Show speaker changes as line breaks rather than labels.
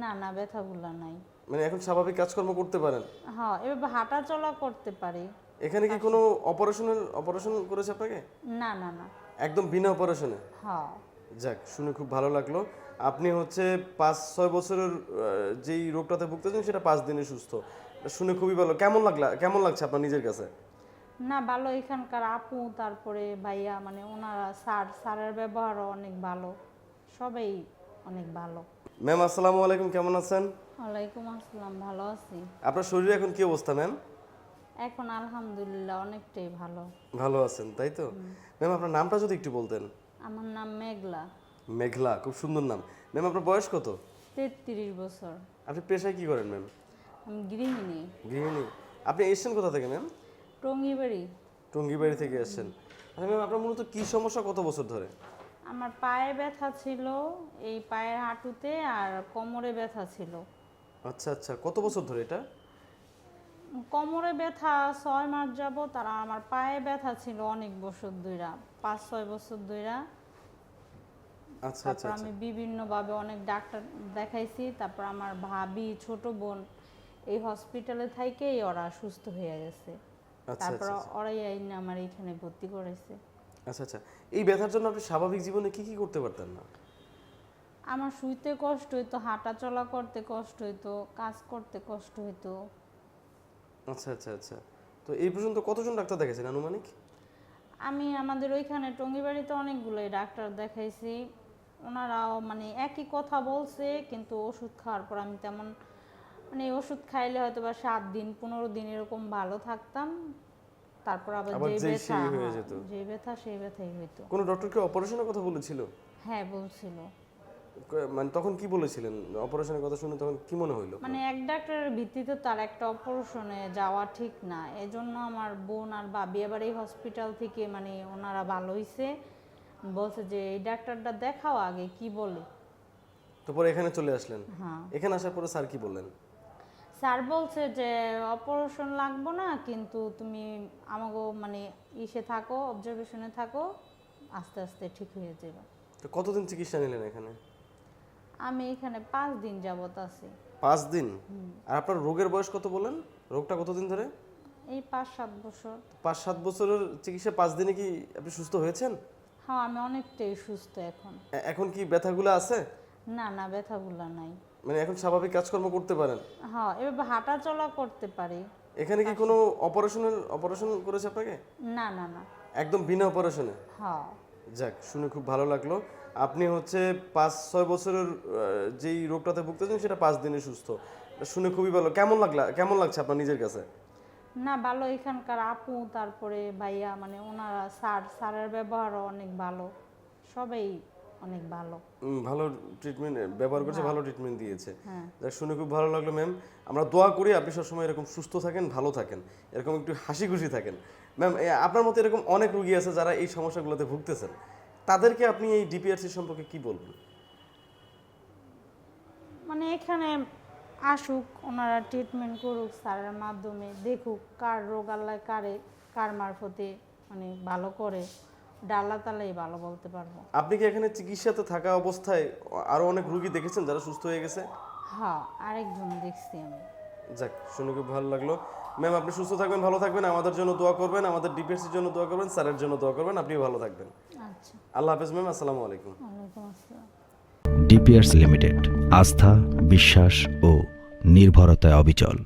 না না ব্যথাগুলো নাই।
মানে এখন স্বাভাবিক কাজকর্ম করতে পারেন?
হ্যাঁ এভাবে হাঁটা চলা করতে পারি।
এখানে কি কোনো অপারেশনের অপারেশন করেছে আপনাকে?
না না না।
একদম বিনা অপারেশনে?
হ্যাঁ।
যাক শুনে খুব ভালো লাগল। আপনি হচ্ছে পাঁচ ছয় বছরের যেই রোগটাতে ভুগতেছেন সেটা পাঁচ দিনে সুস্থ। শুনে খুবই ভালো। কেমন লাগলা কেমন লাগছে আপনার নিজের কাছে?
না ভালো। এখানকার আপু তারপরে ভাইয়া মানে ওনারা স্যার স্যারের ব্যবহারও অনেক ভালো। সবাই অনেক ভালো।
ম্যাম আসসালামু আলাইকুম কেমন আছেন?
ওয়ালাইকুম আসসালাম ভালো আছি।
আপনার শরীরে এখন কি অবস্থা ম্যাম?
এখন আলহামদুলিল্লাহ অনেকটাই ভালো।
ভালো আছেন তাই তো? ম্যাম আপনার নামটা যদি একটু বলতেন।
আমার নাম মেঘলা।
মেঘলা খুব সুন্দর নাম। ম্যাম আপনার বয়স কত?
তেত্রিশ বছর।
আপনি পেশায় কি করেন ম্যাম?
আমি গৃহিণী।
গৃহিণী। আপনি এসেছেন কোথা থেকে ম্যাম?
টঙ্গিবাড়ি।
টঙ্গিবাড়ি থেকে এসেছেন। আচ্ছা ম্যাম আপনার মূলত কি সমস্যা কত বছর ধরে?
আমার পায়ে ব্যথা ছিল এই পায়ের হাঁটুতে আর কোমরে ব্যথা ছিল।
আচ্ছা আচ্ছা কত বছর ধরে এটা?
কোমরে ব্যথা ছয় মাস যাব তার আমার পায়ে ব্যথা ছিল অনেক বছর ধইরা পাঁচ ছয় বছর ধইরা।
আচ্ছা আচ্ছা
তারপর আমি বিভিন্নভাবে অনেক ডাক্তার দেখাইছি তারপর আমার ভাবি ছোট বোন এই হসপিটালে থেকেই ওরা সুস্থ হয়ে গেছে।
আচ্ছা
তারপর
আচ্ছা।
ওরাই আইন আমার এখানে ভর্তি করেছে
আচ্ছা আচ্ছা। এই ব্যথার জন্য আপনি স্বাভাবিক জীবনে কি কি করতে পারতেন না?
আমার শুইতে কষ্ট হইতো হাঁটা চলা করতে কষ্ট হইতো কাজ করতে কষ্ট হইতো।
আচ্ছা আচ্ছা আচ্ছা। তো এই পর্যন্ত কতজন ডাক্তার দেখেছেন আনুমানিক?
আমি আমাদের ওইখানে টঙ্গিবাড়িতে অনেকগুলোই ডাক্তার দেখাইছি। ওনারাও মানে একই কথা বলছে কিন্তু ওষুধ খাওয়ার পর আমি তেমন মানে ওষুধ খাইলে হয়তো বা সাত দিন পনেরো দিন এরকম ভালো থাকতাম। তারপর আবার
আবার
যে ব্যথা
হয়ে
হ্যাঁ,
যেত।
যে ব্যথা সেই ব্যথাই হইতো
কোনো ডক্টরকে অপারেশনের কথা বলেছিল?
হ্যাঁ বলছিল।
মানে তখন কি বলেছিলেন? অপারেশনের কথা শুনে তখন কি মনে হইল?
মানে এক ডাক্তারের ভিত্তিতে তার একটা অপারেশনে যাওয়া ঠিক না। এজন্য আমার বোন আর ভাবি এবার এই হসপিটাল থেকে মানে ওনারা ভালো হইছে। বলছে যে এই ডাক্তারটা দেখাও আগে কি বলে?
তো পরে এখানে চলে আসলেন।
হ্যাঁ।
এখানে আসার পরে স্যার কি বললেন?
স্যার বলছে যে অপারেশন লাগবো না কিন্তু তুমি আমাকে মানে ইসে থাকো অবজারভেশনে থাকো আস্তে আস্তে ঠিক হয়ে যাবে।
তো কতদিন চিকিৎসা নিলেন এখানে?
আমি এখানে পাঁচ দিন যাবত আছি।
পাঁচ দিন? আর আপনার রোগের বয়স কত বলেন রোগটা কতদিন ধরে?
এই পাঁচ সাত বছর।
পাঁচ সাত বছরের চিকিৎসা পাঁচ দিনে কি আপনি সুস্থ হয়েছেন?
হ্যাঁ আমি অনেকটাই সুস্থ এখন।
এখন কি ব্যথাগুলো আছে?
না না ব্যথাগুলো নাই।
মানে এখন স্বাভাবিক কাজকর্ম করতে পারেন।
হ্যাঁ এভাবে হাঁটা চলা করতে পারি।
এখানে কি কোনো অপারেশনের অপারেশন করেছে আপনাকে?
না না না।
একদম বিনা অপারেশনে?
হ্যাঁ।
যাক শুনে খুব ভালো লাগল। আপনি হচ্ছে পাঁচ ছয় বছরের যেই রোগটাতে ভুগতেছেন সেটা পাঁচ দিনে সুস্থ। শুনে খুবই ভালো। কেমন লাগলা কেমন লাগছে আপনার নিজের কাছে?
না ভালো। এখানকার আপু তারপরে ভাইয়া মানে ওনারা স্যার স্যারের ব্যবহারও অনেক ভালো। সবাই অনেক ভালো।
ভালো ট্রিটমেন্ট ব্যবহার করছে ভালো ট্রিটমেন্ট দিয়েছে।
হ্যাঁ।
শুনে খুব ভালো লাগল ম্যাম আমরা দোয়া করি আপনি সবসময় এরকম সুস্থ থাকেন ভালো থাকেন। এরকম একটু হাসি খুশি থাকেন ম্যাম আপনার মতো এরকম অনেক রুগী আছে যারা এই সমস্যাগুলোতে ভুগতেছেন। তাদেরকে আপনি এই ডিপিআরসি সম্পর্কে কি বলবেন?
মানে এখানে আসুক ওনারা ট্রিটমেন্ট করুক স্যারের মাধ্যমে দেখুক কার রোগ আল্লাহ কারে কার মারফতে মানে ভালো করে। তালাই ভালো বলতে পারব।
আপনি কি এখানে চিকিৎসাতে থাকা অবস্থায় আরও অনেক রুগী দেখেছেন যারা সুস্থ হয়ে গেছে?
হ্যাঁ আরেকজন দেখছি আমি।
যাক শুনে খুব ভালো লাগল। ম্যাম আপনি সুস্থ থাকবেন ভালো থাকবেন আমাদের জন্য দোয়া করবেন আমাদের ডিপিএসসির জন্য দোয়া করবেন স্যারের জন্য দোয়া করবেন আপনিও ভালো থাকবেন।
আচ্ছা।
আল্লাহ হাফেজ ম্যাম আসসালামু আলাইকুম।
ওয়ালাইকুম আসসালাম।
লিমিটেড আস্থা বিশ্বাস ও নির্ভরতায় অবিচল।